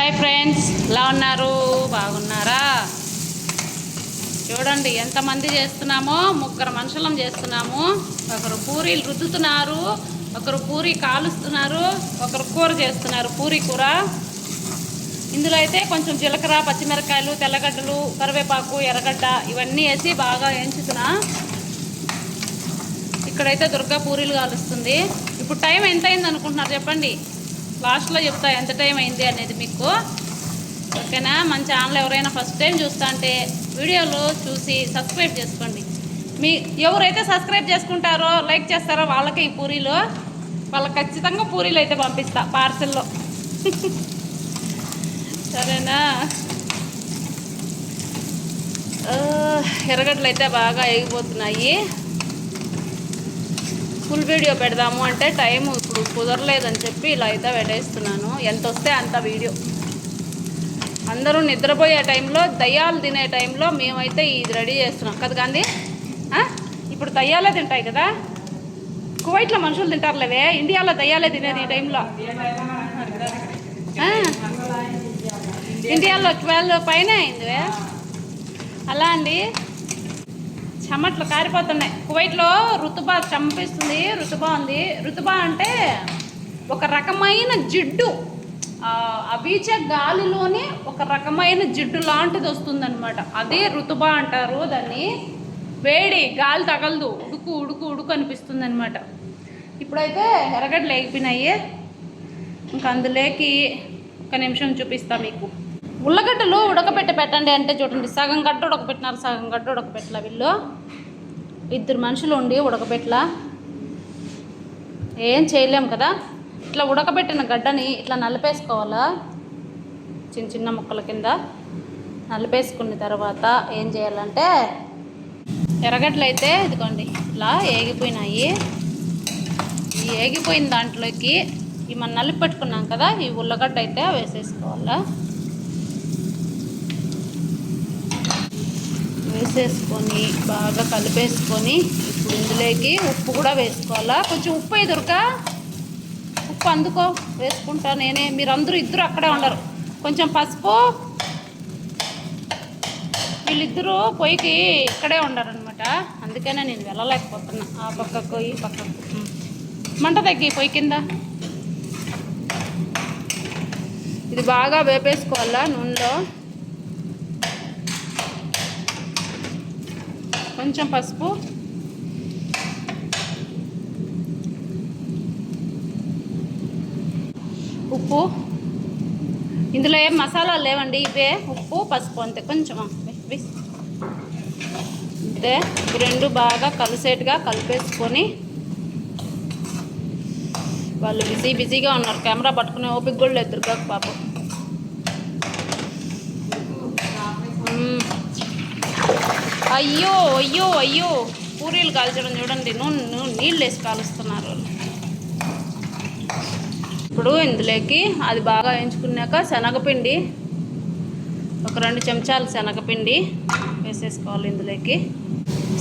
Hi friends. ఎలా ఉన్నారు? బాగున్నారా? చూడండి ఎంతమంది చేస్తున్నామో ముగ్గురు మనుషులం చేస్తున్నాము. ఒకరు పూరీలు రుద్దుతున్నారు ఒకరు పూరి కాలుస్తున్నారు ఒకరు కూర చేస్తున్నారు పూరి కూర. ఇందులో అయితే కొంచెం జీలకర్ర పచ్చిమిరకాయలు తెల్లగడ్డలు కరివేపాకు ఎర్రగడ్డ ఇవన్నీ వేసి బాగా వేయించుతున్నా. ఇక్కడైతే దుర్గా పూరీలు కాలుస్తుంది. ఇప్పుడు టైం ఎంత అయింది అనుకుంటున్నారు చెప్పండి? లాస్ట్లో చెప్తా ఎంత టైం అయింది అనేది మీకు. ఓకేనా? మన ఛానల్ ఎవరైనా ఫస్ట్ టైం చూస్తా అంటే వీడియోలు చూసి సబ్స్క్రైబ్ చేసుకోండి. మీ ఎవరైతే సబ్స్క్రైబ్ చేసుకుంటారో లైక్ చేస్తారో వాళ్ళకి ఈ పూరీలు. వాళ్ళకి ఖచ్చితంగా పూరీలు అయితే పంపిస్తా పార్సెల్లో. సరేనా? ఎర్రగడ్డలు అయితే బాగా ఎగిపోతున్నాయి ఫుల్ వీడియో పెడదాము అంటే టైం ఇప్పుడు కుదరలేదని చెప్పి ఇలా అయితే పెట్టేస్తున్నాను. ఎంత వస్తే అంత వీడియో అందరూ నిద్రపోయే టైంలో దయ్యాలు తినే టైంలో మేమైతే ఇది రెడీ చేస్తున్నాం. కదా గాంధీ? ఇప్పుడు దయ్యాలే తింటాయి కదా? కువైట్లో మనుషులు తింటారులేవే? ఇండియాలో దయ్యాలే తినేది ఈ టైంలో ఇండియాలో ట్వెల్వ్ పైన అయిందివే. అలా అండి? చెమట్లు కారిపోతున్నాయి. కువైట్లో రుతుబా చంపిస్తుంది రుతుబా ఉంది. రుతుబా అంటే ఒక రకమైన జిడ్డు. ఆ, గాలిలోనే ఒక రకమైన జిడ్డు లాంటిది వస్తుందన్నమాట. అదే రుతుబా అంటారు దాన్ని. వేడి గాలి తగలదు. ఉడుకు ఉడుకు ఉడుకు అనిపిస్తుంది అనమాట ఇప్పుడైతే ఎర్రగడ్డలు లేకపోయినాయి ఇంకా అందులోకి ఒక నిమిషం చూపిస్తా మీకు. ఉల్లగడ్డలు ఉడకబెట్టి పెట్టండి అంటే చూడండి సగం గడ్డ ఉడకబెట్టినారు సగం గడ్డ ఉడకబెట్టల వీళ్ళు. ఇద్దరు మనుషులు ఉండి ఉడకబెట్టలా ఏం చేయలేం కదా. ఇట్లా ఉడకబెట్టిన గడ్డని ఇట్లా నలిపేసుకోవాలా. చిన్న చిన్న ముక్కల కింద నలిపేసుకున్న తర్వాత ఏం చేయాలంటే ఎర్రగడ్డలు అయితే ఇదిగోండి ఇట్లా ఏగిపోయినాయి. ఈ ఏగిపోయిన దాంట్లోకి ఈ మనం నలిపి పెట్టుకున్నాం కదా ఈ ఉల్లగడ్డ అయితే వేసేసుకోవాలా. వేసేసుకొని బాగా కలిపేసుకొని ఇప్పుడు ఇందులోకి ఉప్పు కూడా వేసుకోవాలా? కొంచెం ఉప్పు ఎదురుక ఉప్పు అందుకో వేసుకుంటా నేనే. మీరందరూ ఇద్దరు అక్కడే ఉండరు. కొంచెం పసుపు. వీళ్ళిద్దరూ పొయ్యికి ఇక్కడే ఉండరు అనమాట అందుకనే నేను వెళ్ళలేకపోతున్నా. ఆ పక్కకు ఈ పక్కకు. మంట తగ్గి పొయ్యి కింద. ఇది బాగా వేపేసుకోవాలా నూనెలో? కొంచెం పసుపు. ఉప్పు. ఇందులో ఏం మసాలాలు లేవండి ఇవే ఉప్పు పసుపు అంతే కొంచెం అంతే ఈ రెండు బాగా కలిసేట్టుగా కలిపేసుకొని వాళ్ళు బిజీ బిజీగా ఉన్నారు కెమెరా పట్టుకునే ఓపిక కూడా లేదు దుర్గాకు పాపం. అయ్యో అయ్యో అయ్యో. పూరీలు కాల్చడం చూడండి. నూనె నూనె నీళ్ళు వేసి కాలుస్తున్నారు. ఇప్పుడు ఇందులోకి అది బాగా వేయించుకున్నాక శనగపిండి ఒక రెండు చెంచాలు శనగపిండి వేసేసుకోవాలి ఇందులోకి.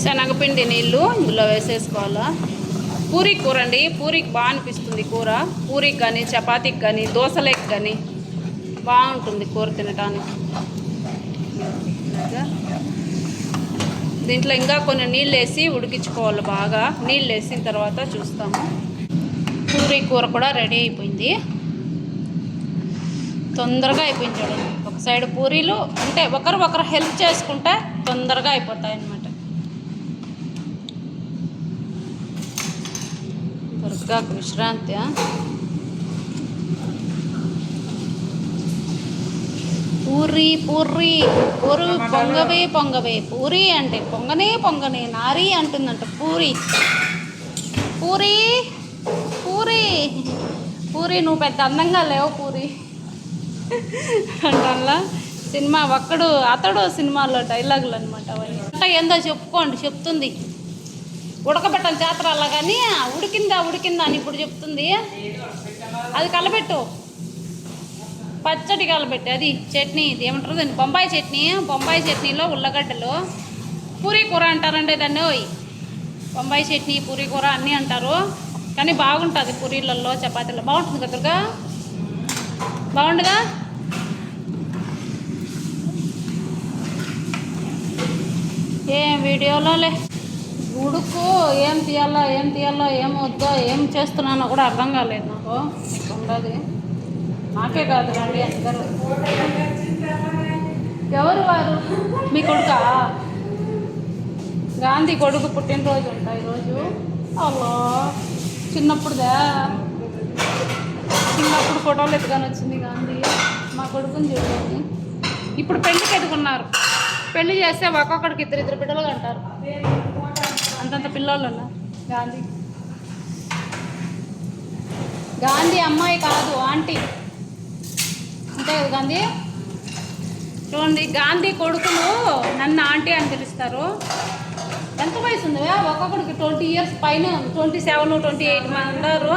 శనగపిండి నీళ్ళు ఇందులో వేసేసుకోవాలా? పూరీ కూర అండి. పూరికి బాగా అనిపిస్తుంది కూర. పూరికి కానీ చపాతీకి కానీ దోశలేకి కానీ బాగుంటుంది కూర తినడానికి దీంట్లో ఇంకా కొన్ని నీళ్ళు వేసి ఉడికించుకోవాలి బాగా. నీళ్ళు వేసిన తర్వాత చూస్తాము. పూరీ కూర కూడా రెడీ అయిపోయింది. తొందరగా అయిపోయింది చూడండి. ఒక సైడ్ పూరీలు అంటే ఒకరు ఒకరు హెల్ప్ చేసుకుంటే తొందరగా అయిపోతాయి అన్నమాట దుర్గాకు విశ్రాంతి పూరి పూరి పూరు పొంగవే పొంగవే. పూరి అంటే పొంగనే పొంగనే. నారి అంటుందంట పూరి. పూరి పూరి. పూరి నువ్వు పెద్ద అందంగా లేవు పూరి. అంటల్లా సినిమా ఒక్కడు అతడు సినిమాలో డైలాగులు అనమాట అవన్నీ. అంటే ఏందో చెప్పుకోండి చెప్తుంది. ఉడకబెట్టాలి జాతర అలా కానీ ఉడికిందా ఉడికిందా అని ఇప్పుడు చెప్తుంది. అది కలబెట్టు పచ్చడి కలబెట్టి అది చట్నీ ఇది ఏమంటారు దాన్ని? బొంబాయి చట్నీ బొంబాయి చట్నీలో ఉల్లగడ్డలు. పూరీ కూర అంటారండి దాన్ని బొంబాయి చట్నీ పూరీ కూర అన్నీ అంటారు. కానీ బాగుంటుంది పూరీలలో చపాతీలో బాగుంటుంది కదా దుర్గా? బాగుండదా? ఏం వీడియోలో లే ఉడుకు ఏం తీయాలో ఏం తీయాలో ఏం వద్దో ఏం చేస్తున్నానో కూడా అర్థం కాలేదు నాకు. ఉండదు నాకే కాదు రండి అందరూ. ఎవరు వారు? మీ కొడుకా? గాంధీ కొడుకు పుట్టినరోజు ఉంటా ఈరోజు. అలా చిన్నప్పుడుదా? చిన్నప్పుడు ఫోటోలు ఎత్తుకొని వచ్చింది గాంధీ. మా కొడుకుని చూడండి. ఇప్పుడు పెళ్ళికి ఎదుగున్నారు. పెళ్ళి చేస్తే ఒక్కొక్కడికి ఇద్దరు ఇద్దరు బిడ్డలు అంటారు అంతంత పిల్లోళ్ళు ఉన్నారు గాంధీ. గాంధీ అమ్మాయి కాదు ఆంటీ. అంతే గాంధీ? చూడండి గాంధీ కొడుకులు నన్ను ఆంటీ అని పిలుస్తారు. ఎంత వయసు ఉంది ఒక్కొక్కడికి ట్వంటీ ఇయర్స్ పైన ట్వంటీ సెవెన్ ట్వంటీ ఎయిట్ మంది ఉన్నారు.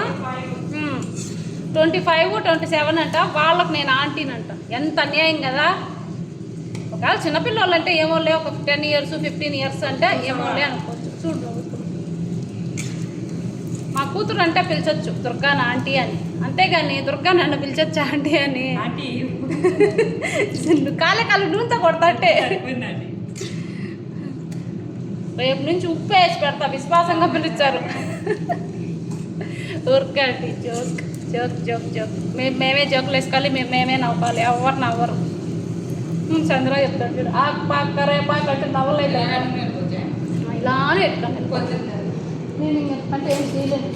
ట్వంటీ ఫైవ్ ట్వంటీ సెవెన్ అంట. వాళ్ళకి నేను ఆంటీని అంట ఎంత అన్యాయం కదా? ఒకవేళ చిన్నపిల్లలు అంటే ఏమోలే ఒక టెన్ ఇయర్స్ ఫిఫ్టీన్ ఇయర్స్ అంటే ఏమోలే అనుకోవచ్చు. చూడు. కూతురు అంటే పిలిచొచ్చు దుర్గా ఆంటీ అని. అంతేగాని దుర్గా నన్ను పిలిచొచ్చా ఆంటీ అని. కాలే కాలు నూనెతో కొడతాంటే. రేపు నుంచి ఉప్పు వేసి పెడతా విశ్వాసంగా పిలిచారు. ఊరికండి జోక్ జోక్ జోక్ జోక్. మేము మేమే జోకులు వేసుకోవాలి మేము మేమే నవ్వాలి ఎవరు నవ్వరు. చంద్ర చెప్తాడు ఆ పాక రేపాక అంటే నవ్వలేదు? ఇలానే ఎట్టుకోండి నేను నడుములు ఏం చేయలేదు.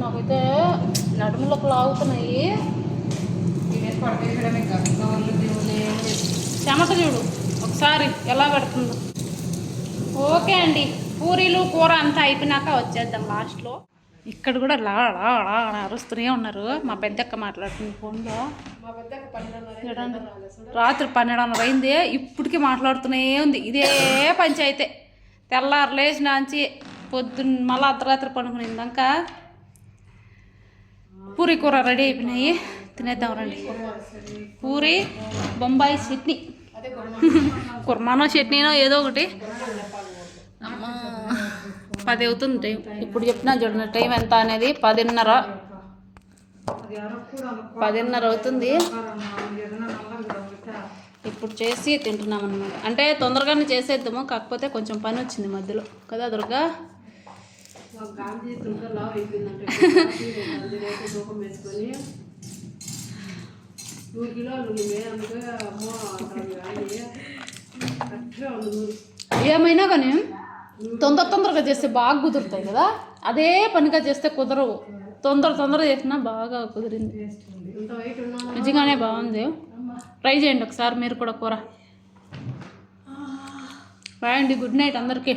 నాకైతే నడుములకు లాగుతున్నాయి చెమట చూడు ఒకసారి ఎలా పెడుతుందో. ఓకే అండి పూరీలు కూర అంతా అయిపోయినాక వచ్చేద్దాం లాస్ట్లో ఇక్కడ కూడా లా లా లా అరుస్తూనే ఉన్నారు. మా పెద్దక్క మాట్లాడుతుంది ఫోన్లో. రాత్రి పన్నెండున్నర అయింది ఇప్పటికీ మాట్లాడుతూనే ఉంది. ఇదే పంచాయితే. తెల్లారు లేచినాంచి పొద్దున్న మళ్ళీ అర్ధరాత్రి పడుకునిందాక పూరి కూర రెడీ అయిపోయినాయి. తినేద్దాం రండి. పూరి బొంబాయి చట్నీ. కుర్మానో చట్నీనో ఏదో ఒకటి. అమ్మా పది అవుతుంది టైం. ఇప్పుడు చెప్పినా చూడండి టైం ఎంత అనేది పదిన్నర. పదిన్నర అవుతుంది. ఇప్పుడు చేసి తింటున్నాం అనమాట అంటే తొందరగానే చేసేద్దాము కాకపోతే కొంచెం పని వచ్చింది మధ్యలో. కదా దుర్గా? ఏమైనా కానీ తొందర తొందరగా చేస్తే బాగా కుదురుతాయి కదా? అదే పనిగా చేస్తే కుదరవు. తొందర తొందర చేసినా బాగా కుదిరింది. నిజంగానే బాగుంది. ట్రై చేయండి ఒకసారి మీరు కూడా కూర. బాయ్ అండి గుడ్ నైట్ అందరికీ.